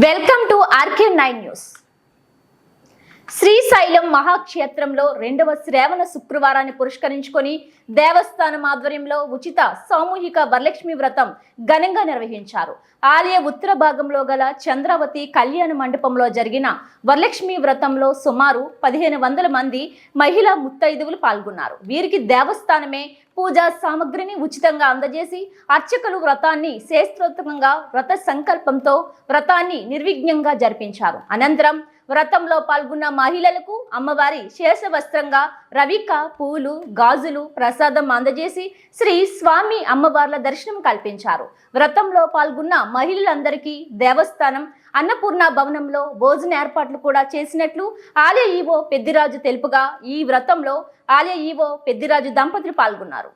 Welcome to RK nine news. Srisailam మహాక్షేత్రంలో రెండవ శ్రావణ శుక్రవారాన్ని పురస్కరించుకొని దేవస్థానం ఆధ్వర్యంలో ఉచిత సామూహిక వరలక్ష్మి వ్రతం ఘనంగా నిర్వహించారు. ఆలయ ఉత్తర భాగంలో గల చంద్రావతి కళ్యాణ మండపంలో జరిగిన వరలక్ష్మి వ్రతంలో సుమారు పదిహేను వందల మంది మహిళా ముత్తైదువులు పాల్గొన్నారు. వీరికి దేవస్థానమే పూజా సామగ్రిని ఉచితంగా అందజేసి అర్చకులు వ్రతాన్ని శాస్త్రోత్తమంగా వ్రత సంకల్పంతో వ్రతాన్ని నిర్విఘ్నంగా జరిపించారు. అనంతరం వ్రతంలో పాల్గొన్న మహిళలకు అమ్మవారి శేష వస్త్రంగా రవిక పూలు గాజులు ప్రసాదం అందజేసి శ్రీ స్వామి అమ్మవార్ల దర్శనం కల్పించారు. వ్రతంలో పాల్గొన్న మహిళలందరికీ దేవస్థానం అన్నపూర్ణ భవనంలో భోజన ఏర్పాట్లు కూడా చేసినట్లు ఆలయ ఈవో పెద్దిరాజు తెలుపుగా ఈ వ్రతంలో ఆలయ ఈవో పెద్దిరాజు దంపతులు పాల్గొన్నారు.